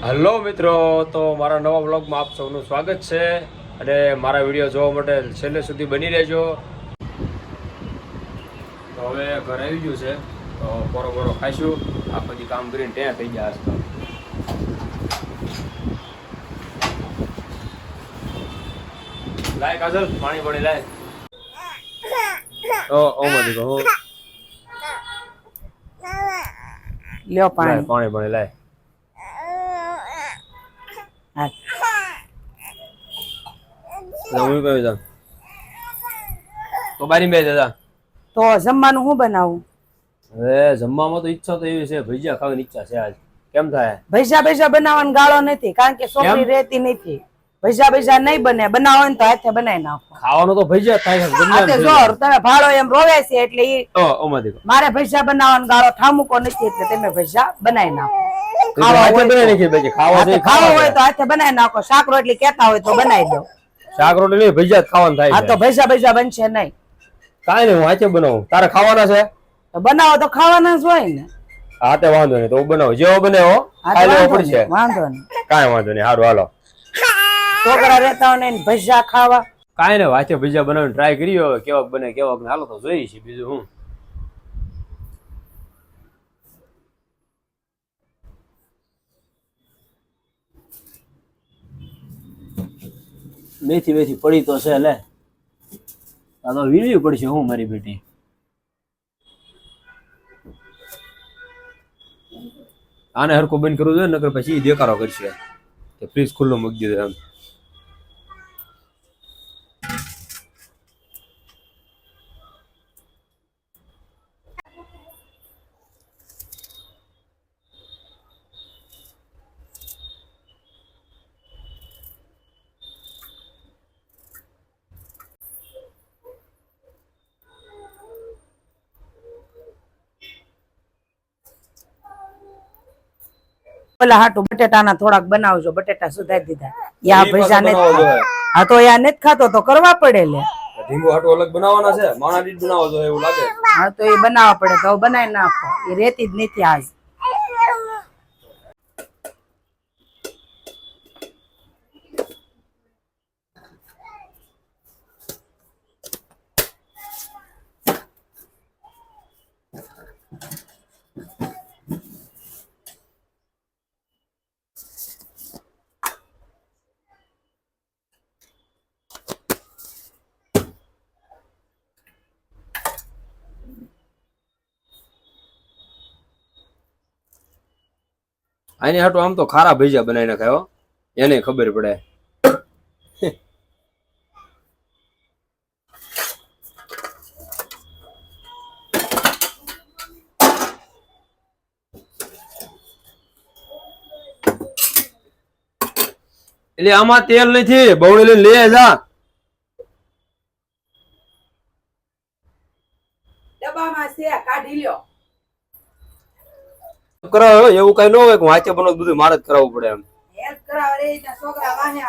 Hello મિત્રો તો મારા નવા બ્લોગમાં આપ સૌનું સ્વાગત છે અને મારા વીડિયો જોવા માટે છેલ્લે સુધી બની રહેજો. તો હવે ઘર આવી ગયું છે તો પોરો પોરો ખાઈશું. આ પછી કામ કરીને ત્યાં થઈ ગયા હશે લાય કાજલ પાણી પાણી લાય. ઓ ઓ મધી કહો લ્યો પાણી. પાણી પાણી લાય. હા. કયું હું તો બારી બે દાદા તો જમવાનું શું બનાવું હવે જમવામાં તો ઈચ્છા તો એવી છે ભજીયા ખાવાની ઈચ્છા છે આજ કેમ થાય ભૈસા ભૈસા બનાવવાનો ગાળો નથી કારણ કે છોકરી? રહેતી નથી ભૈસા ભૈસા નહીં બને બનાવો ને તો હાથે બનાવી નાખો ખાવાનું તો ભજીયા થાય છે ગમે આ એમ તે થઈ જો જાય. તમે ભાડો એમ રોવે છે એટલે ઈ. મારે ભૈસા બનાવવાનો ગાળો ઠામુકો નથી એટલે તમે ભૈસા બનાવી નાખો ખાવા હોય બનાવી ખાવા હાથે છે, ખાવો ખાવા હોય તો હાથે બનાવી નાખો. શાક રોટલી કેતા હોય તો બનાવી દો. શાક રોટલી નહીં ભજીયા ખાવાનું થાય આ તો છે ભૈસા ભૈસા બનશે નહીં. કાઈ નહીં હું હાથે બનાવું. તારે ખાવાના છે? બનાવો તો ખાવાના જ હોય ને. હાથે વાંધો નહીં તો હું જેવો બને એવો ખાઈ લેવો વાંધો પડશે. વાંધો નહીં. કાંઈ વાંધો નહીં સારું હાલો. છોકરા રહેતા હોય ને ભૈસા ખાવા. કાંઈ નહીં હાથે ભજીયા બનાવીને ટ્રાય કરી હવે કેવાક બને કેવાક. હાલો તો જોઈએ બીજું હું મેથી મેથી પડી તો છે લે. આ તો વીણવી પડશે હું મારી બેટી. આને હરકો બંધ કરવું જોઈએ, નકર પછી દેકારો કરશે. ફ્રીજ ખુલ્લો મૂકી દીધો એમ. પેલા હાટું બટેટાના થોડાક બનાવજો બટેટા સુધારી દીધા. યા ઈ ને નથી હા તો યા નથી ખાતો તો કરવા પડે લે. ઢીંગો હાટો અલગ બનાવવાના છે માણા દીઠ એવું લાગે. હા તો એ બનાવવા પડે તો બનાવી નાખો. એ રેતી જ નથી આજ. આની હાટો આમ તો ખારા ભજીયા બનાવી ખાયો એને ખબર પડે. એટલે આમાં તેલ નથી. બવડી લઈને લે જા ડબ્બામાં છે કાઢી લ્યો કરાવો એવું કઈ ન હોય કે વાંચે બનો બધું મારે જ કરાવવું પડે એમ. કરાવે છોકરા વાહે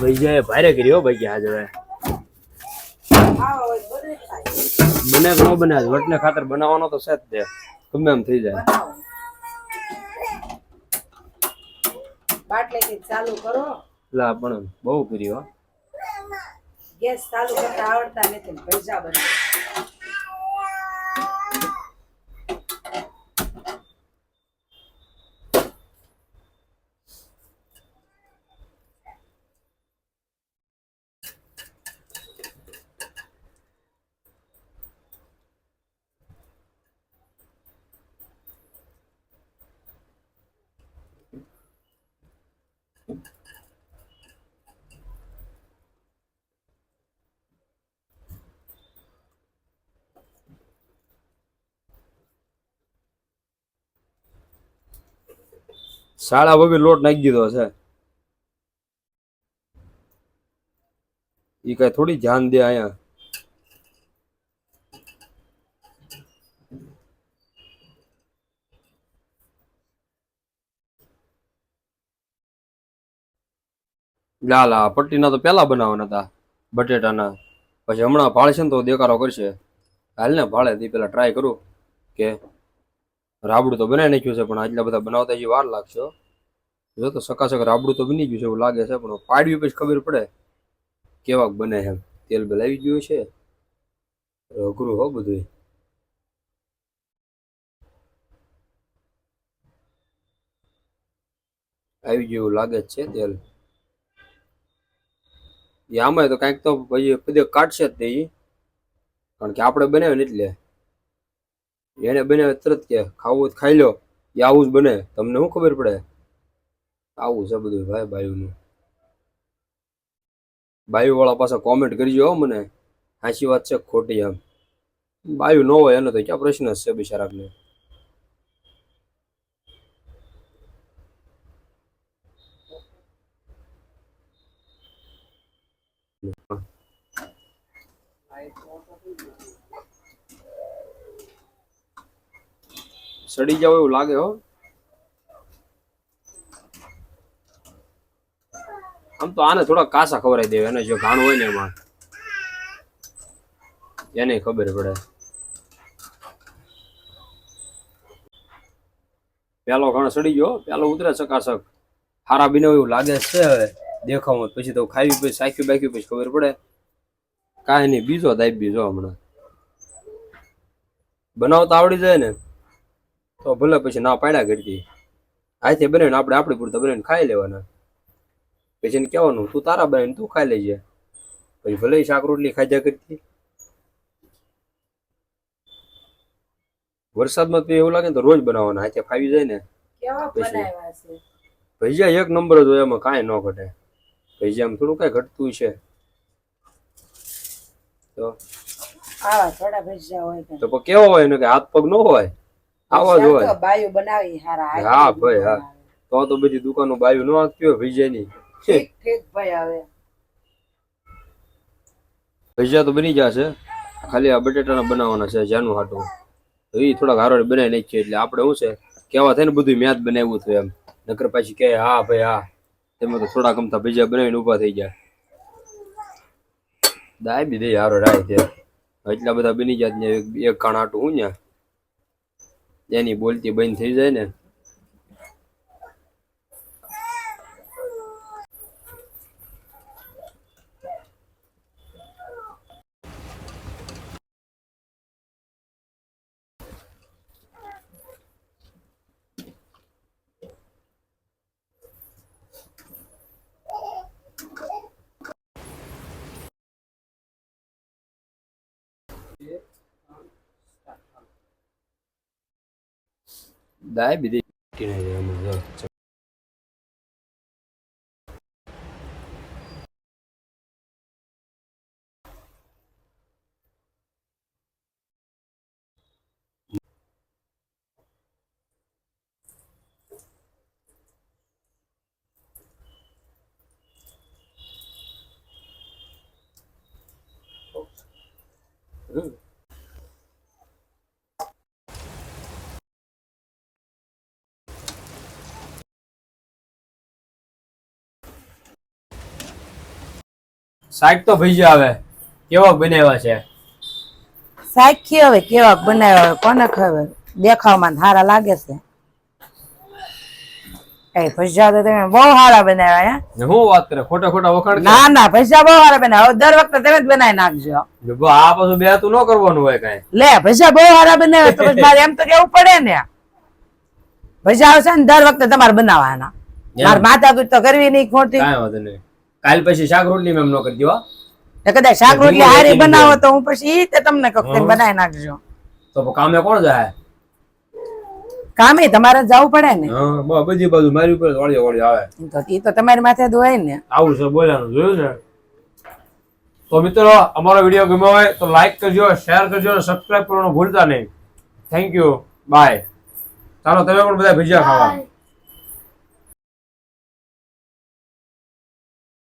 ભજીયા ભારે કરી હો ભજીયા આજે બને કે ન બને વટને ખાતર બનાવવાનો તો છે જ તે. ગમે એમ થઈ જાય. ચાલુ કરો. લા પણ બહુ કર્યો હો. ગેસ ચાલુ કરતા આવડતા નથી પૈસા બનાવો શાળા વગર લોટ નાખી દીધો છે. ઈ કઈ થોડી ધ્યાન દે અહીંયા. લા લા પટ્ટીના તો પેલા બનાવવાના હતા, બટેટાના. પછી હમણાં ભાળશે ને તો દેખાડો કરશે. હાલ ને ભાળે તે પેલા ટ્રાય કરું કે રાબડું તો બનાવી નાખ્યું છે, પણ આટલા બધા બનાવતા હજી વાર લાગશે. જો તો સકાસક રાબડું તો બની ગયું છે, એવું લાગે છે, પણ પાડવી પછી ખબર પડે કેવાક બને એમ. તેલ બેલ આવી ગયું છે. અઘરું હો બધું આવી ગયું એવું લાગે છે તેલ. એ આમાં તો કાંઈક તો પછી બધે કાઢશે જ તે કારણ કે આપણે બનાવ્યું ને એટલે. એને બનાવે તરત કે ખાવું ખાઈ લો, એ આવું જ બને. તમને શું ખબર પડે? આવું છે બધું ભાઈ બાયુનું. બાયુ વાળા પાછા કોમેન્ટ કરજો મને. સાચી વાત છે ખોટી એમ બાયુ ન હોય એનો તો ક્યાં પ્રશ્ન છે બિચારાકને. સડી જાવ એવું લાગે હો. આમ તો આને થોડા કાસા ખવડાવી દેવા, એને જો ઘાણું હોય ને એમાં. એને ખબર પડે. પેલો ઘણો સડી ગયો, પેલો ઉતરે ચકાસક. હારા બીને એવું લાગે છે હવે, દેખાવમાં. પછી તો ખાવી પછી સાખ્યું બાખ્યું, પછી ખબર પડે. કાંઈ નહીં, બીજો દાઈ બીજો હમણાં. બનાવતા આવડી જાય ને. તો ભલે પછી ના પાડ્યા કરતી આથી બને આપણે આપણી પૂરતા બને ખાઈ લેવાના. પછી એને કહેવાનું તું તારા બને તું ખાઈ લેજે. પછી ભલે શાક રોટલી ખાધા કરતી. વરસાદમાં તો એવું લાગે તો રોજ બનાવવાના હાથે ફાવી જાય ને. ભજીયા એક નંબર જ હોય એમાં કાંઈ ન ઘટે. ભજીયામાં થોડું કાંઈ ઘટતું છે. તો કેવો હોય ને કે હાથ પગ ન હોય? આવા જ હોય. બાયું બનાવી હારા હા, ભાઈ, હા. તો તો બધી દુકાનો બાયું ન આપતી હોય ભજીયાની ઠીક ઠીક ભાઈ આવે ભજીયા તો બની જશે ખાલી આ બટેટાના બનાવવાના છે જાનું હાટું. તો એ થોડાક હારો બનાવી નાખીએ એટલે આપણે શું છે કેવા થાય ને બધું મેદ બનાવ્યું હતું એમ. નકર પાછી કે હા ભાઈ હા. તેમાં તો થોડા ગમતા ભજીયા બનાવીને ઊભા થઈ જાય દાય બી દે હારો રાય ત્યાં એટલા બધા બની જાય એક એક કાણ હાટું હું ને એની બોલતી બંધ થઈ જાય ને đấy bị đi cái này là mở rồi Ooh. Side તો ભજીયા આવે કેવા બનાવ્યા છે? સાખી હવે કેવા બનાવ્યા કોને ખબર? દેખાવમાં હારા લાગે છે. એ ભજીયા તો તમે બહુ સારા બનાવ્યા હે? હું વાત કરે? ખોટા ખોટા વખાણ ના ના ભજીયા બહુ સારા બનાવ્યા. હવે દર વખતે તમે જ બનાવી નાખજો. આ પાછું બે તું ન કરવાનું હોય કાંઈ. લે ભજીયા બહુ સારા બનાવ્યા તો મારે એમ તો કેવું પડે ને? ભજીયા આવશે ને દર વખતે તમારે બનાવવાના. માતા તો કરવી નહીં ખોટી. કાંઈ વાંધો નહીં. કાલ પછી શાક રોટલી મેમ નો કરી દેવા કદાચ શાક રોટલી હારી બનાવો તો હું પછી તે તમને કહું કે હં. બનાવી નાખજો. તો કામે કોણ જાય? કામે તમારે જવું પડે ને. હા બા, બધી બાજુ મારી ઉપર વાળી વાળી આવે. તો ઈ તો તમારી માથે જ ને. આવું છે બોલાનું જોયું ને તો મિત્રો અમારો વીડિયો ગમ્યો હોય તો લાઈક કરજો શેર કરજો અને સબસ્ક્રાઇબ કરવાનું ભૂલતા નહીં. થેન્ક યુ બાય ચાલો તમે પણ બધા ભજીયા ખાવા.